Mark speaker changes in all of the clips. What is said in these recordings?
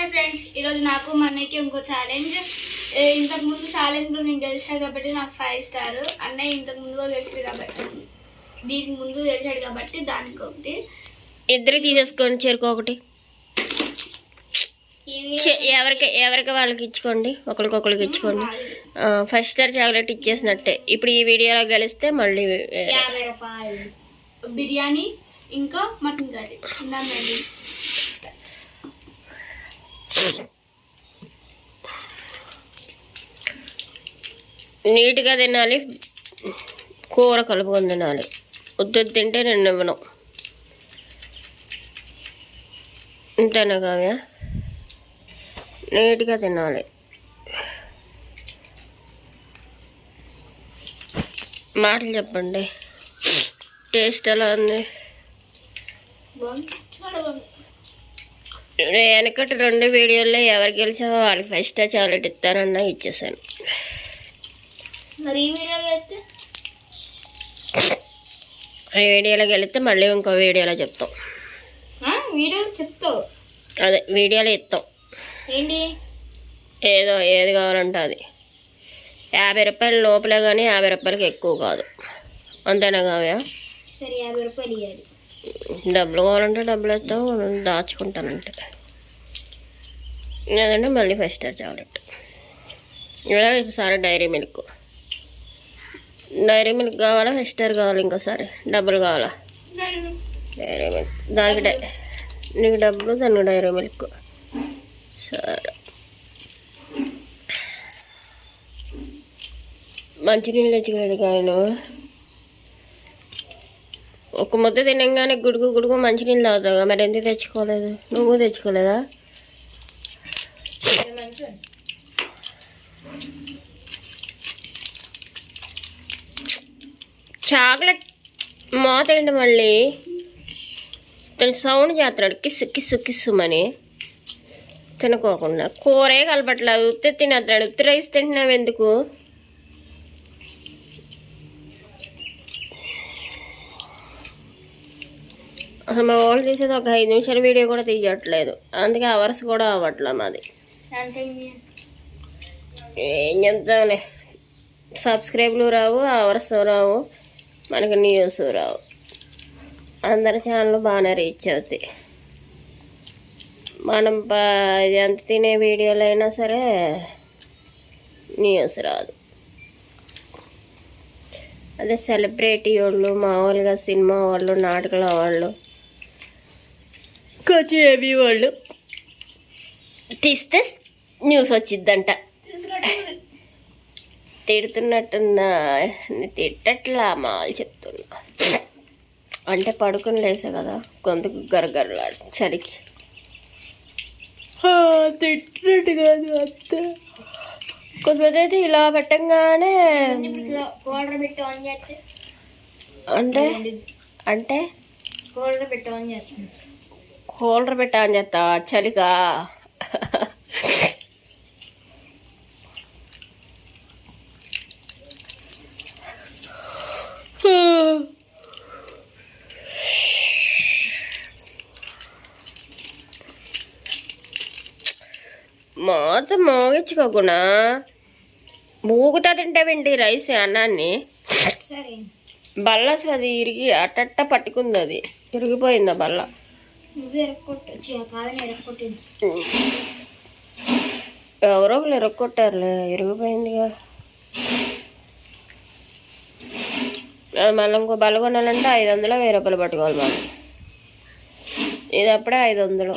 Speaker 1: Hi friends ఈరోజు నాకు మనకి ఇంకో ఛాలెంజ్ ఇంతకు ముందు ఛాలెంజ్లో నేను గెలిచాను కాబట్టి నాకు ఫైవ్ స్టార్ అన్నయ్య ఇంతకు ముందుగా గెలిచాడు కాబట్టి దీనికి ముందు గెలిచాడు కాబట్టి దానికి ఒకటి.
Speaker 2: ఇద్దరు తీసేసుకోండి చెరుకు ఒకటి. ఎవరికి ఎవరికి వాళ్ళకి ఇచ్చుకోండి ఒకరికొకరికి ఇచ్చుకోండి. ఫస్ట్ స్టార్ చాక్లెట్ ఇచ్చేసినట్టే. ఇప్పుడు ఈ వీడియోలో గెలిస్తే మళ్ళీ
Speaker 1: బిర్యానీ ఇంకా మటన్ కర్రీ.
Speaker 2: నీట్గా తినాలి. కూర కలుపుకొని తినాలి. ఉద్దు తింటే నేను ఇవ్వను ఇంతేనా కావ్య? నీట్గా తినాలి. మాటలు చెప్పండి. టేస్ట్ ఎలా ఉంది?
Speaker 1: చాలా బాగుంది
Speaker 2: వెనకటి రెండు వీడియోల్లో ఎవరు గెలిచావో వాళ్ళకి ఫస్ట్ చాక్లెట్ ఇస్తానన్నా ఇచ్చేసాను.
Speaker 1: మరి ఈ వీడియో చేస్తే
Speaker 2: ఈ వీడియోలో గెలిస్తే మళ్ళీ ఇంకో వీడియోలో చెప్తాం.
Speaker 1: వీడియో చెప్తావు.
Speaker 2: అదే వీడియోలో ఇస్తాం.
Speaker 1: ఏంటి?
Speaker 2: ఏదో ఏది కావాలంటే అది. యాభై రూపాయల లోపలే కానీ యాభై రూపాయలకి ఎక్కువ కాదు. అంతేనా కావ్య?
Speaker 1: సరే యాభై రూపాయలు ఇవ్వాలి
Speaker 2: డబ్బులు కావాలంటే డబ్బులు ఇస్తాం దాచుకుంటానంటే. లేదంటే మళ్ళీ ఫస్ట్ స్టార్ చాక్లెట్. ఇలా ఒకసారి డైరీ మిల్క్. డైరీ మిల్క్ కావాలా ఫైవ్ స్టార్ కావాలి ఇంకోసారి? డబ్బులు కావాలా? Dairy milk. దానికి డై నీకు డబ్బులు దానికి డైరీ మిల్క్. సరే. మంచినీళ్ళు తెచ్చుకోలేదు కానీ నువ్వు. ఒక ముద్ద తినంగానే గుడుగు గుడుగు మంచినీళ్ళు తాగుతావు మరి ఎందుకు తెచ్చుకోలేదు? నువ్వు తెచ్చుకోలేదా? చాక్లెట్ మోత ఏంటి మళ్ళీ? తను సౌండ్ చేస్తున్నాడు. కిస్సు కిస్సు కిస్సుమని తినకోకుండా. కూరే కలపట్లేదు. ఉత్తి తినేస్తున్నాడు. ఉత్తి రైస్ తింటున్నావు ఎందుకు? అసలు మా వాళ్ళు తీసేది ఒక ఐదు నిమిషాల వీడియో కూడా తీయట్లేదు. అందుకే అవర్స్ కూడా అవ్వట్లే మాది. ఏం చెప్తాంలే సబ్స్క్రైబ్లు రావు అవర్స్ రావు మనకి న్యూస్ రావు. అందరి ఛానల్ బాగానే రీచ్ అవుతాయి. మనం ఎంత తినే వీడియోలు అయినా సరే న్యూస్ రాదు. అదే సెలబ్రిటీ వాళ్ళు మామూలుగా సినిమా వాళ్ళు నాటకాల వాళ్ళు కొంచెం ఏబీ వాళ్ళు తీస్తే న్యూస్ వచ్చిద్దంట. తిడుతున్నట్టుందా నీ తిట్టట్లా మాలు చెప్తున్నా. అంటే పడుకుని లేసా కదా. గొంతుకు గరగరలాడు చలికి తిట్టినట్టు కాదు అంతే కొంతమంది అయితే ఇలా పెట్టంగానే అంటే? అంటే?
Speaker 1: పెట్టి ఆన్
Speaker 2: కూలర్ పెట్టా అని చెప్తా చలిగా మోత మోగించుకోకుండా మూగుతా తింటావేంటి రైస్ అన్నాన్ని? బల్ల అసలు అది ఇరిగి అట్టట్ట పట్టుకుంది అది. ఇరిగిపోయింది బల్ల.
Speaker 1: నువ్వు కాదని ఎరక్కొట్టింది
Speaker 2: ఎవరో ఒకరు ఇరగొట్టారులే ఇరిగిపోయిందిగా మళ్ళీ ఇంకో బల్ల కొనాలంటే ఐదు వందలు వెయ్యి రూపాయలు పట్టుకోవాలి మనం ఇది అప్పుడే ఐదు వందలు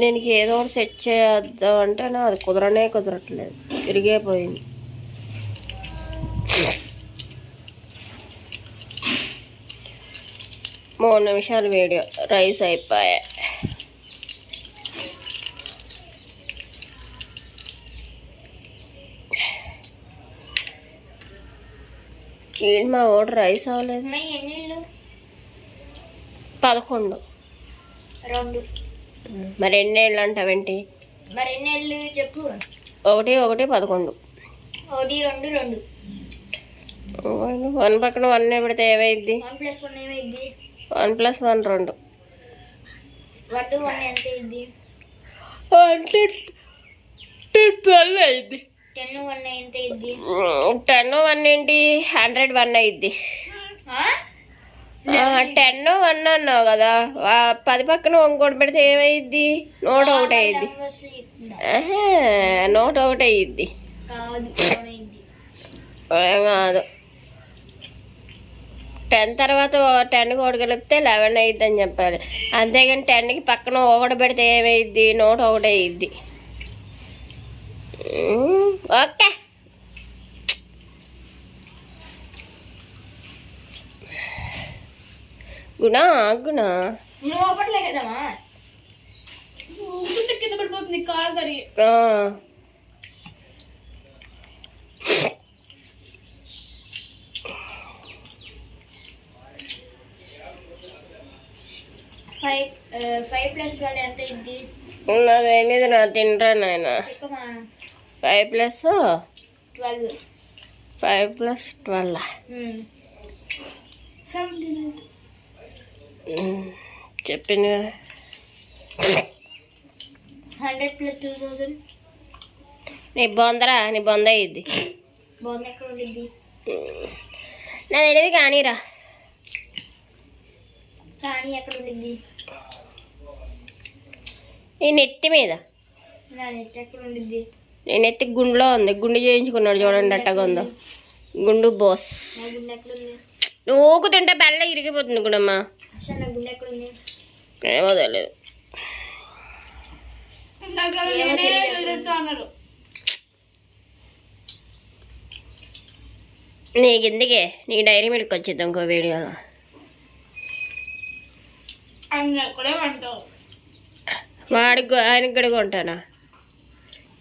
Speaker 2: దీనికి ఏదో ఒకటి సెట్ చేద్దాం అంటే నా అది కుదరనే కుదరట్లేదు. ఇరిగైపోయింది. మూడు నిమిషాలు వీడియో రైస్ అయిపోయాయి ఏంటి మా ఓడి రైస్ అవ్వలేదు పదకొండు
Speaker 1: రెండు
Speaker 2: మరి ఎన్ని ఏళ్ళు అంటావేంటి
Speaker 1: మరి ఎన్ని ఇళ్ళు చెప్పు
Speaker 2: ఒకటి ఒకటి పదకొండు
Speaker 1: ఒకటి రెండు రెండు
Speaker 2: వన్ పక్కన వన్ పెడితే ఏమైంది
Speaker 1: వన్ ప్లస్ వన్ ఏమైంది
Speaker 2: వన్ ప్లస్ వన్ రెండు. అంటే ట్వెల్వ్ అయింది.
Speaker 1: టెన్ వన్
Speaker 2: ఏంటి? హండ్రెడ్ వన్ అయింది. టెన్ వన్ అన్నావు కదా. పది పక్కన ఇంకోటి పెడితే ఏమైద్ది నూట ఒకటి అయ్యిద్ది నూట ఒకటి అయ్యిద్ది
Speaker 1: కాదు.
Speaker 2: టెన్ తర్వాత టెన్ ఒకటి కలిపితే లెవెన్ అయ్యిద్ది అని చెప్పాలి. అంతేగాని టెన్కి పక్కన ఒకటి పెడితే ఏమైద్ది? నూట ఒకటి అయ్యిద్ది ఓకే. గుణ గుణ.
Speaker 1: కింద పడిపోతుంది కాలు సరి
Speaker 2: ఆ,
Speaker 1: ఫైవ్ ఫైవ్ ప్లస్ వన్ ఎంత అయింది?
Speaker 2: నాదేనిది నా తింటా నాయన. Five plus
Speaker 1: twelve
Speaker 2: five plus twelve చెప్పింది కదా.
Speaker 1: హండ్రెడ్ ప్లస్ టూ
Speaker 2: నీ బొందరా? నీ బొంద అయ్యిద్ది.
Speaker 1: బాగుంది ఎక్కడ ఉండిద్ది?
Speaker 2: నా తెలియదు కానీరా
Speaker 1: ఎక్కడ
Speaker 2: నీ నెత్తి మీద.
Speaker 1: నా నెట్ ఎక్కడ ఉండిద్ది
Speaker 2: నీ నెత్తి గుండులో ఉంది. గుండు చేయించుకున్నాడు చూడండి అట్టగా ఉందో. గుండు బాస్.
Speaker 1: నా గుండె ఎక్కడ ఉంది
Speaker 2: నువ్వు ఊకుతుంటే బెల్ల ఇరిగిపోతుంది గుడమ్మా.
Speaker 1: అసలు నా గుండె ఎక్కడ ఉంది
Speaker 2: ఏమో తెలియదు నీకు ఎందుకే నీ డైరీ మిల్క్ వచ్చింది ఇంకో వీడియోలో. వాడికి కొ- ఆయనకి కూడా కొంటానా?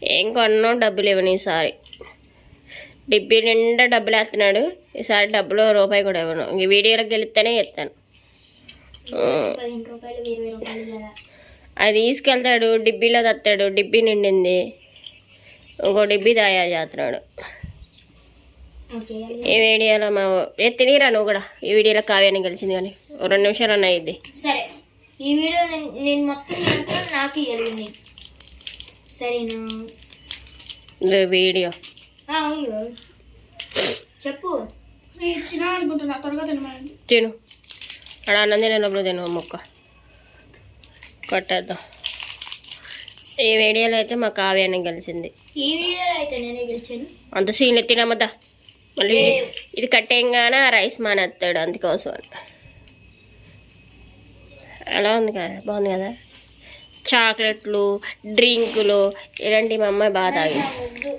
Speaker 2: ఏం కొన్నావు? డబ్బులు ఇవ్వను ఈసారి. డిబ్బీ నిండా డబ్బులు వేస్తున్నాడు. ఈసారి డబ్బులు రూపాయి కూడా ఇవ్వను. ఈ వీడియోలోకి గెలిస్తేనే ఇస్తాను
Speaker 1: కదా.
Speaker 2: అది తీసుకెళ్తాడు. డిబ్బీలో తెస్తాడు డిబ్బీ నిండింది. ఇంకో డిబ్బీ తయారు చేస్తున్నాడు. ఈ వీడియోలో మా ఏ తినిరా నువ్వు కూడా? ఈ వీడియోలో కావ్యాన్ని గెలిచింది కానీ. రెండు నిమిషాలు అన్న అయింది
Speaker 1: సరే. ఈ వీడియో నేను నేను మొత్తం నాకు ఇవ్వాలి సరేనా?
Speaker 2: వీడియో.
Speaker 1: ఆ, అవును. చెప్పు. తినా అనుకుంటున్నా త్వరగా తినమని
Speaker 2: తిను. అక్కడ అన్నం తినేటప్పుడు తిను మొక్క. కొట్టేద్దాం. ఈ వీడియోలో అయితే మా కావ్యాన్ని గెలిచింది.
Speaker 1: ఈ వీడియోలో అయితే నేనే గెలిచాను.
Speaker 2: అంత సీన్ ఎత్తినమ్మద్దా మళ్ళీ. ఇది కట్టేయంగానే ఆ రైస్ మానేస్తాడు అందుకోసం అని ఎలా ఉంది కదా బాగుంది కదా? చాక్లెట్లు డ్రింకులు ఇలాంటివి మా అమ్మాయి బాగా తాగింది.
Speaker 1: వద్దు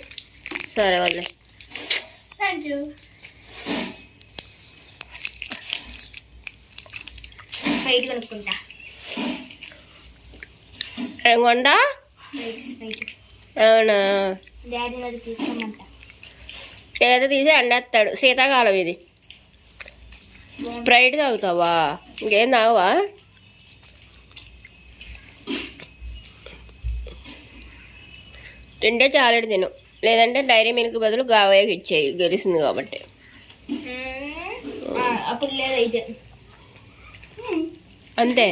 Speaker 2: సరే వాళ్ళే అవునా? ఏదో తీసి అండేస్తాడు. శీతాకాలం ఇది. స్ప్రైట్ తాగుతావా? ఇంకేం తాగవా? తింటే చాలెడు తిను. లేదంటే డైరీ మిల్క్ బదులు గావయ్యకి ఇచ్చేయి. గెలిచింది కాబట్టి.
Speaker 1: అప్పుడు లేదైతే
Speaker 2: అంతే.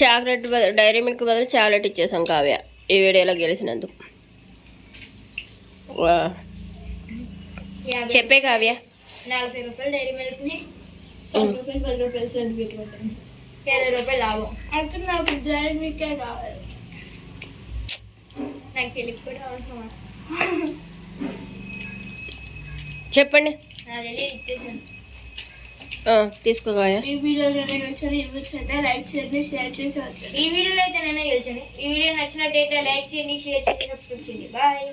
Speaker 2: చాక్లెట్ బదులు డైరీ మిల్క్ బదులు చాక్లెట్ ఇచ్చేసాం కావ్య. ఈ వీడియోలో గెలిచినందుకు. చెప్పే కావ్య.
Speaker 1: నలభై రూపాయలు డైరీ పది రూపాయలు పది రూపాయలు సంది పెట్టుకుంటాను ఇరవై రూపాయలు లాభం అయితే నాకు డైరీ మిల్కే కావాలి నాకు తెలియక కూడా అవసరమా
Speaker 2: చెప్పండి
Speaker 1: నా తెలియదు ఇచ్చేసాను
Speaker 2: ఆ, తీసుకో కావ్య
Speaker 1: ఈ వీడియోలో నేను వచ్చాను ఈ వీడియో అయితే లైక్ చేయండి షేర్ చేసి వచ్చాను ఈ వీడియోలో అయితే నేనే గెలిచాను ఈ వీడియో నచ్చినట్టయితే లైక్ చేయండి షేర్ చేయండి సబ్స్క్రైబ్ చేయండి బాయ్